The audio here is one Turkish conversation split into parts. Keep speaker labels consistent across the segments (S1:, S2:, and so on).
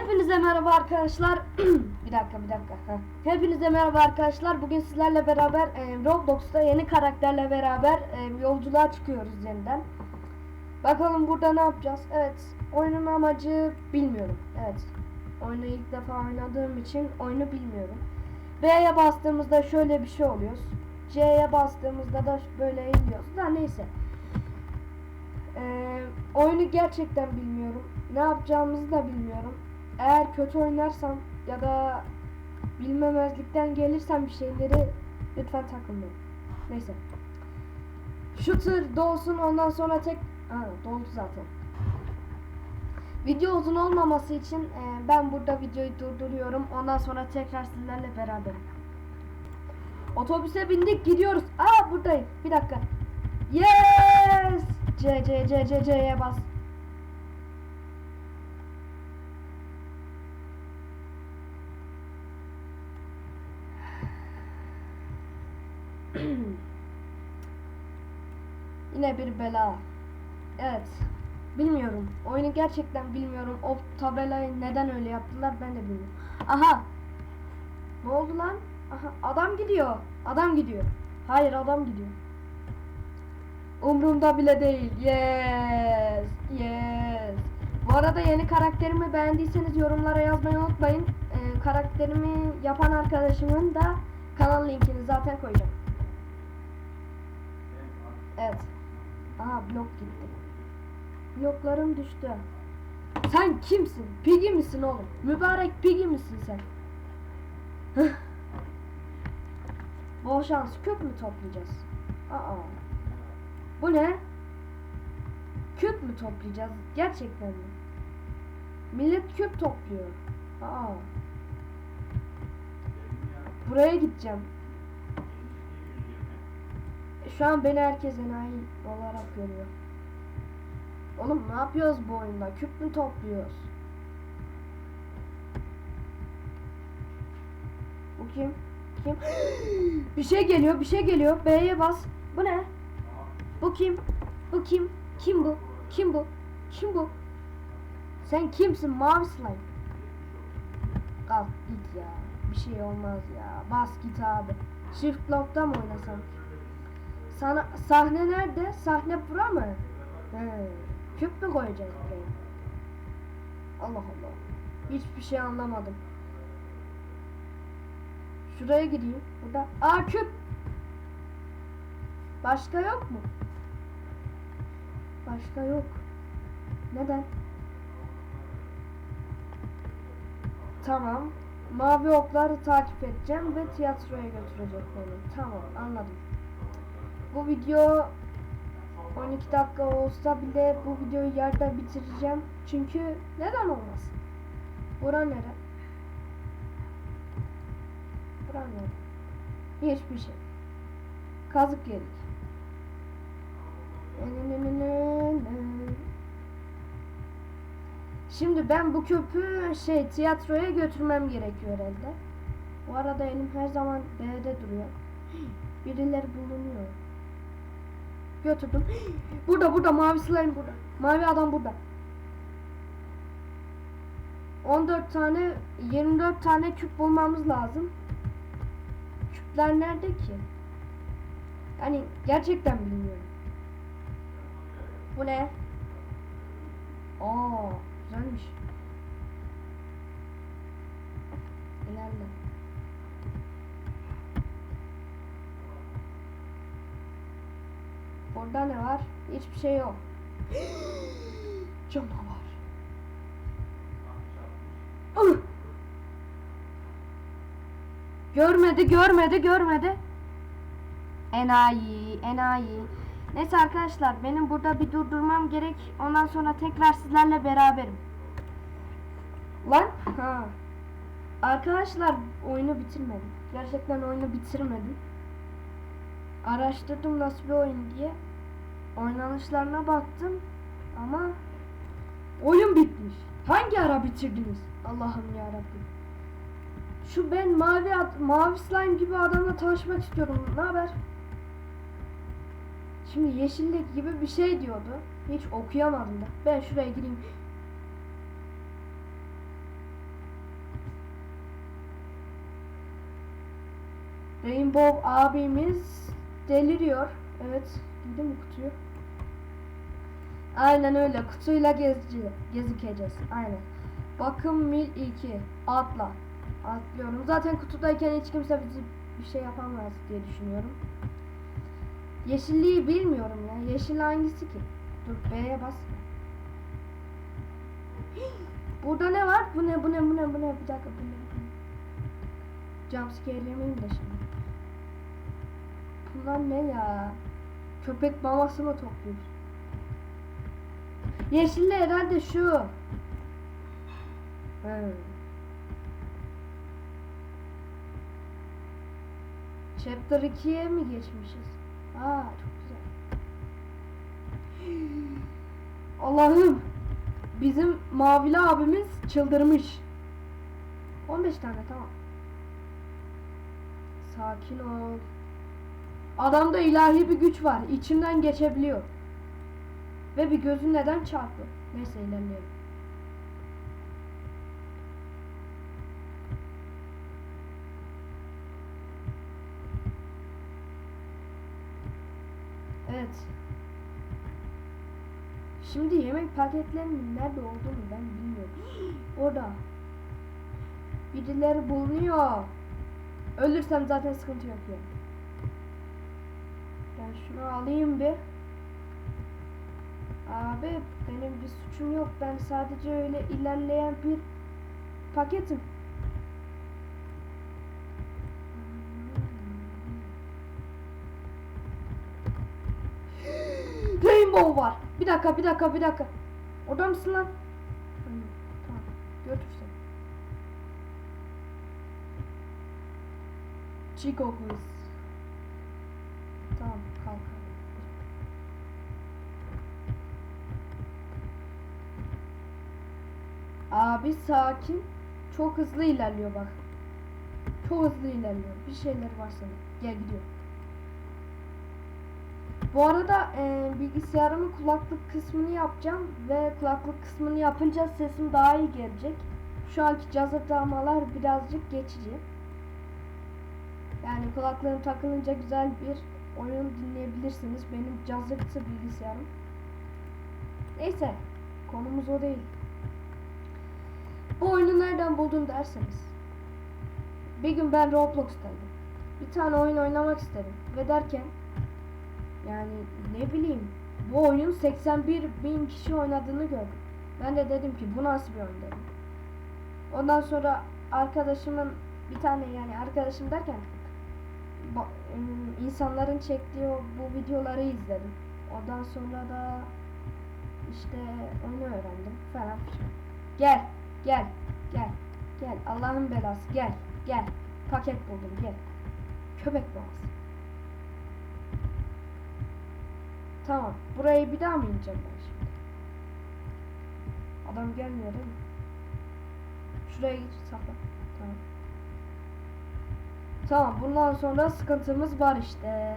S1: Hepinize merhaba arkadaşlar. bir dakika bir dakika. Hepinize merhaba arkadaşlar. Bugün sizlerle beraber e, Roblox'ta yeni karakterle beraber e, yolculuğa çıkıyoruz yeniden. Bakalım burada ne yapacağız? Evet. Oyunun amacı bilmiyorum. Evet. Oyunu ilk defa oynadığım için oyunu bilmiyorum. B'ye bastığımızda şöyle bir şey oluyor. C'ye bastığımızda da böyle eğiliyoruz. Da neyse. Ee, oyunu gerçekten bilmiyorum. Ne yapacağımızı da bilmiyorum. Eğer kötü oynarsam ya da bilmemezlikten gelirsem bir şeyleri lütfen takılmayın. Neyse. Tır dolsun ondan sonra tek... Ha, doldu zaten. Video uzun olmaması için e, ben burada videoyu durduruyorum. Ondan sonra tekrar sizlerle beraberim. Otobüse bindik gidiyoruz. Aa buradayım. Bir dakika. Yes! C C C C C'ye bas. Yine bir bela. Evet. Bilmiyorum. Oyunu gerçekten bilmiyorum. O tabelayı neden öyle yaptılar ben de bilmiyorum. Aha. Ne oldu lan? Aha adam gidiyor. Adam gidiyor. Hayır adam gidiyor. Umrumda bile değil. Yes. Yes. Bu arada yeni karakterimi beğendiyseniz yorumlara yazmayı unutmayın. Ee, karakterimi yapan arkadaşımın da kanal linkini zaten koyacağım. Evet. Aha blok gitti. Bloklarım düştü. Sen kimsin? Piggy misin oğlum? Mübarek Piggy misin sen? Bol şans küp mü toplayacağız? Aa. Bu ne? Küp mü toplayacağız? Gerçekten mi? Millet küp topluyor. Aa. Buraya gideceğim. Şu an beni herkes enayi olarak görüyor. Oğlum ne yapıyoruz bu oyunda? Küp mü topluyoruz? Bu kim? Kim? bir şey geliyor, bir şey geliyor. B'ye bas. Bu ne? Bu kim? Bu kim? Kim bu? Kim bu? Kim bu? Sen kimsin mavi slime? Kalk git ya. Bir şey olmaz ya. Bas git abi. Shift lock'ta mı oynasam? Sana sahne nerede? Sahne bura mı? He. Küp mü koyacağız buraya? Allah Allah. Hiçbir şey anlamadım. Şuraya gideyim. Burada. Aa küp. Başka yok mu? Başka yok. Neden? Tamam. Mavi okları takip edeceğim ve tiyatroya götürecek beni. Tamam anladım. Bu video 12 dakika olsa bile bu videoyu yerde bitireceğim. Çünkü neden olmasın? Bura nere? Bura nere? Hiçbir şey. Kazık yedik. Şimdi ben bu köpü şey tiyatroya götürmem gerekiyor elde. Bu arada elim her zaman B'de duruyor. Birileri bulunuyor. Götürdüm. Burada burada mavi slime burada. Mavi adam burada. 14 tane 24 tane küp bulmamız lazım. Küpler nerede ki? Yani gerçekten bilmiyorum. Bu ne? Aa, güzelmiş. İlerle. Burada ne var? Hiçbir şey yok. Canavar. Görmedi, görmedi, görmedi. Enayi, enayi. Neyse arkadaşlar benim burada bir durdurmam gerek. Ondan sonra tekrar sizlerle beraberim. Lan? Ha. Arkadaşlar oyunu bitirmedim. Gerçekten oyunu bitirmedim. Araştırdım nasıl bir oyun diye. Oynanışlarına baktım ama oyun bitmiş. Hangi ara bitirdiniz? Allah'ım ya Rabbim. Şu ben mavi mavi slime gibi adamla tanışmak istiyorum. Ne haber? Şimdi yeşillik gibi bir şey diyordu. Hiç okuyamadım da. Ben şuraya gireyim. Rainbow abimiz deliriyor. Evet. Giydi mi kutuyu? Aynen öyle. Kutuyla gezci, gezikeceğiz. Aynen. Bakım mil 2. Atla. Atlıyorum. Zaten kutudayken hiç kimse bizi bir şey yapamaz diye düşünüyorum. Yeşilliği bilmiyorum ya. Yeşil hangisi ki? Dur B'ye bas. Burada ne var? Bu ne? Bu ne? Bu ne? Bu ne? Bir dakika. Bu ne? Bu ne? Jumpscare yemeyeyim de şimdi. Bunlar ne ya? Köpek maması mı topluyoruz? Yeşilli herhalde şu. Hmm. Chapter 2'ye mi geçmişiz? Aa çok güzel. Allah'ım. Bizim mavili abimiz çıldırmış. 15 tane tamam. Sakin ol. Adamda ilahi bir güç var. İçinden geçebiliyor. Ve bir gözü neden çarptı? Neyse ilerleyelim. Evet. Şimdi yemek paketlerinin nerede olduğunu ben bilmiyorum. Orada. Birileri bulunuyor. Ölürsem zaten sıkıntı yok ya. Şunu alayım bir. Abi benim bir suçum yok. Ben sadece öyle ilerleyen bir paketim. Rainbow var. Bir dakika, bir dakika, bir dakika. Orada mısın lan? Tamam. Götür sen. Chico kız. Tamam, kalk. kalk. Abi sakin. Çok hızlı ilerliyor bak. Çok hızlı ilerliyor. Bir şeyler var senin. Gel gidiyor. Bu arada e, bilgisayarımın kulaklık kısmını yapacağım ve kulaklık kısmını yapınca sesim daha iyi gelecek. Şu anki cazırtamalar birazcık geçici. Yani kulaklığım takılınca güzel bir oyun dinleyebilirsiniz. Benim cazırtı bilgisayarım. Neyse, konumuz o değil. Bu oyunu nereden buldun derseniz. Bir gün ben Roblox'taydım. Bir tane oyun oynamak istedim. Ve derken yani ne bileyim bu oyun 81 bin kişi oynadığını gördüm. Ben de dedim ki bu nasıl bir oyun dedim. Ondan sonra arkadaşımın bir tane yani arkadaşım derken ım, insanların çektiği bu videoları izledim. Ondan sonra da işte oyunu öğrendim falan. Gel, gel, gel, gel. Allah'ın belası gel, gel. Paket buldum gel. Köpek boğazı. Tamam. Burayı bir daha mı ineceğim ben şimdi? Adam gelmiyor değil mi? Şuraya geç sakla. Tamam. Tamam. Bundan sonra sıkıntımız var işte.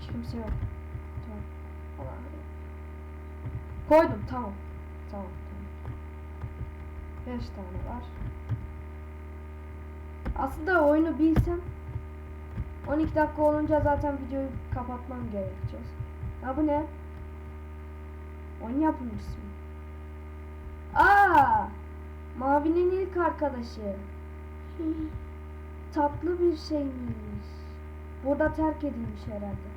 S1: Hiç kimse yok. Tamam. Allah Koydum. Tamam. Tamam. Tamam. Beş tane var. Aslında oyunu bilsem 12 dakika olunca zaten videoyu kapatmam gerekecek. Ha bu ne? Oyun yapımcısı mı? Aa! Mavi'nin ilk arkadaşı. Tatlı bir şeymiş. Burada terk edilmiş herhalde.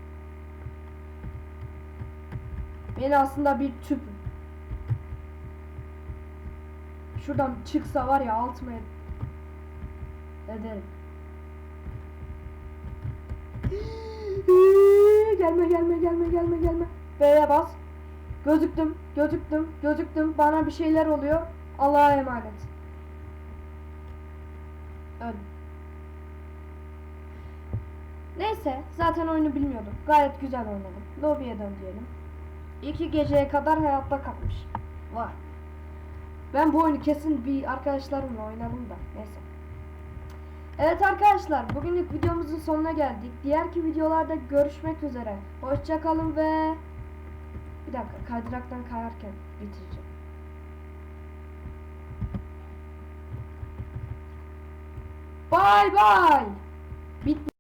S1: Ben aslında bir tüpüm. Şuradan çıksa var ya altıma ed- ederim. gelme gelme gelme gelme gelme. B'ye bas. Gözüktüm, gözüktüm, gözüktüm. Bana bir şeyler oluyor. Allah'a emanet. Öl. Neyse, zaten oyunu bilmiyordum. Gayet güzel oynadım. Lobby'ye dön diyelim. İki geceye kadar hayatta kalmış. Var. Ben bu oyunu kesin bir arkadaşlarımla oynarım da. Neyse. Evet arkadaşlar bugünlük videomuzun sonuna geldik. Diğerki videolarda görüşmek üzere. Hoşçakalın ve bir dakika kaydıraktan kayarken bitireceğim. Bay bay. Bitti.